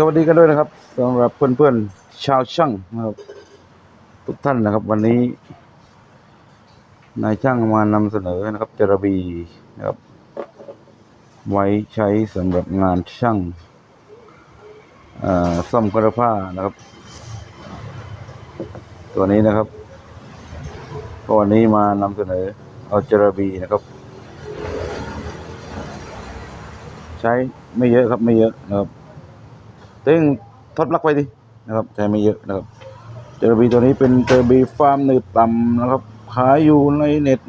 สวัสดีกันด้วยนะครับสำหรับเพื่อนๆชาวช่างนะครับ ทุกท่านนะครับ วันนี้ นายช่างมานำเสนอนะครับจระบีนะครับ ไว้ใช้สำหรับงานช่างอ่อซ่อมกระผ้านะครับ ตัวนี้นะครับก็วันนี้มานำเสนอเอาจระบีนะครับ ใช้ไม่เยอะครับไม่เยอะนะครับ ตึงทดปลักไปดินะครับใช้ไม่เยอะนะครับเจอร์บีตัวนี้เป็นเจอร์บีฟาร์มหนืดต่ำนะครับ ขายอยู่ในเน็ต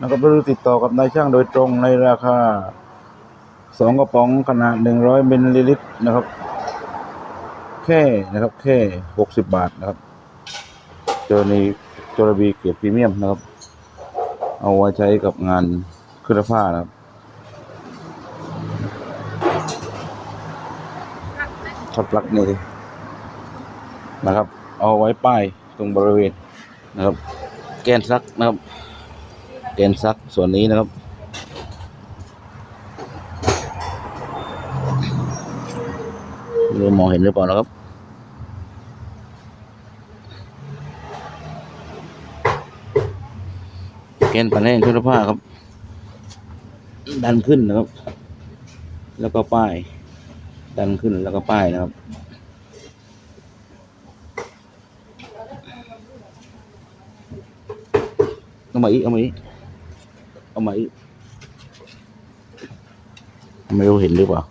นะครับหรือติดต่อกับนายช่างโดยตรงในราคาสองกระป๋องขนาดหนึ่งร้อยมิลลิลิตรนะครับ แค่นะครับ แค่หกสิบบาทนะครับเจอในเจอร์บีเกียรพรีเมียมนะครับ เอาไว้ใช้กับงานเครื่องผ้านะครับ ถอดปลั๊กนี่นะครับ เอาไว้ป้ายตรงบริเวณนะครับ แกนซักนะครับ แกนซักส่วนนี้นะครับเรือมองเห็นหรือเปล่านะครับแกนปันแห้งชุดผ้าครับ ดันขึ้นนะครับ แล้วก็ป้าย ดันขึ้นแล้วก็ป้ายนะครับ เอามาอีก เอามาอีก เอามาอีก ไม่รู้เห็นหรือเปล่า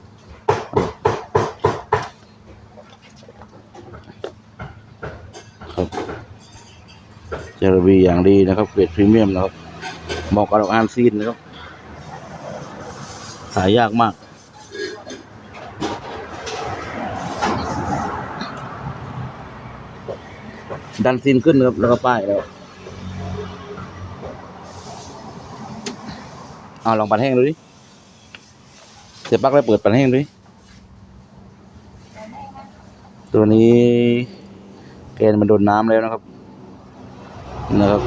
ครับเจลบีอย่างดีนะครับ เกรดพรีเมียมนะครับเหมาะกับดอกอานซีนนะครับขายยากมาก ดันซีนขึ้นครับแล้วก็ป้ายแล้วเอาลองปัดแห้งดูดิเสียบปลั๊กแล้วเปิดปัดแห้งดูดิตัวนี้แกนมันโดนน้ำแล้วนะครับนะครับ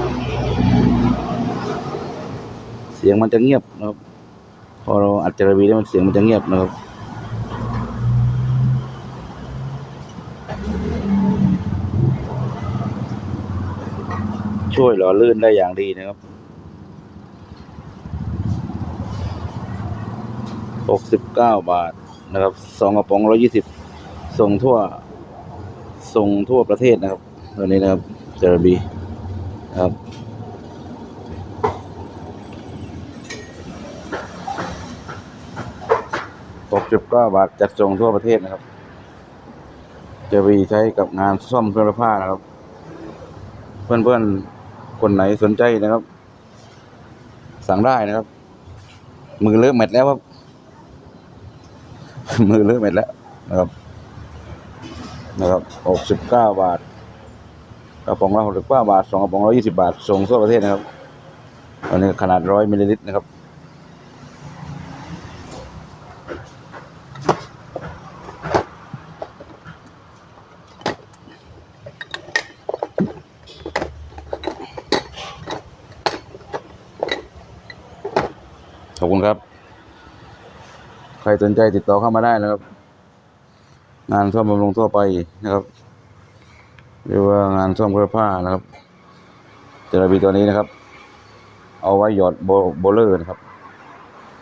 เสียงมันจะเงียบนะครับ พอเราอัดจรบีแล้วมันเสียงมันจะเงียบนะครับ ช่วยหล่อลื่นได้อย่างดีนะครับหกสิบเก้าบาทนะครับสองกระป๋องร้อยี่สิบส่งทั่ว ส่งทั่วประเทศนะครับตัวนี้นะครับเจอร์บีนะครับหกสิบเก้าบาทจัดส่งทั่วประเทศนะครับเจอร์บีใช้กับงานซ่อมเครื่องผ้านะครับ เพื่อนๆ คนไหนสนใจนะครับ สั่งได้นะครับ มือเลอกเม็ดแล้วครับ มือเลอกเม็ดแล้วนะครับ นะครับหกสิบเก้าบาทกระป๋องละหกสิบเก้าบาทสองกระป๋องร้อยี่สิบาทส่งทั่วประเทศนะครับอันนี้ขนาดร้อยมิลลิลิตรนะครับ ขอบคุณครับ ใครสนใจติดต่อเข้ามาได้นะครับ งานซ่อมบำรุงทั่วไปนะครับ หรือว่างานซ่อมเครื่องผ้านะครับเจลาบีตัวนี้นะครับ เอาไว้หยอดโบโบเลอร์นะครับ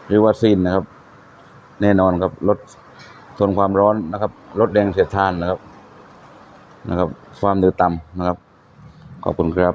หรือว่าซีนนะครับ แน่นอนครับลดทนความร้อนนะครับลดแรงเสียดทานนะครับนะครับ ความเดือดต่ำนะครับ ขอบคุณครับ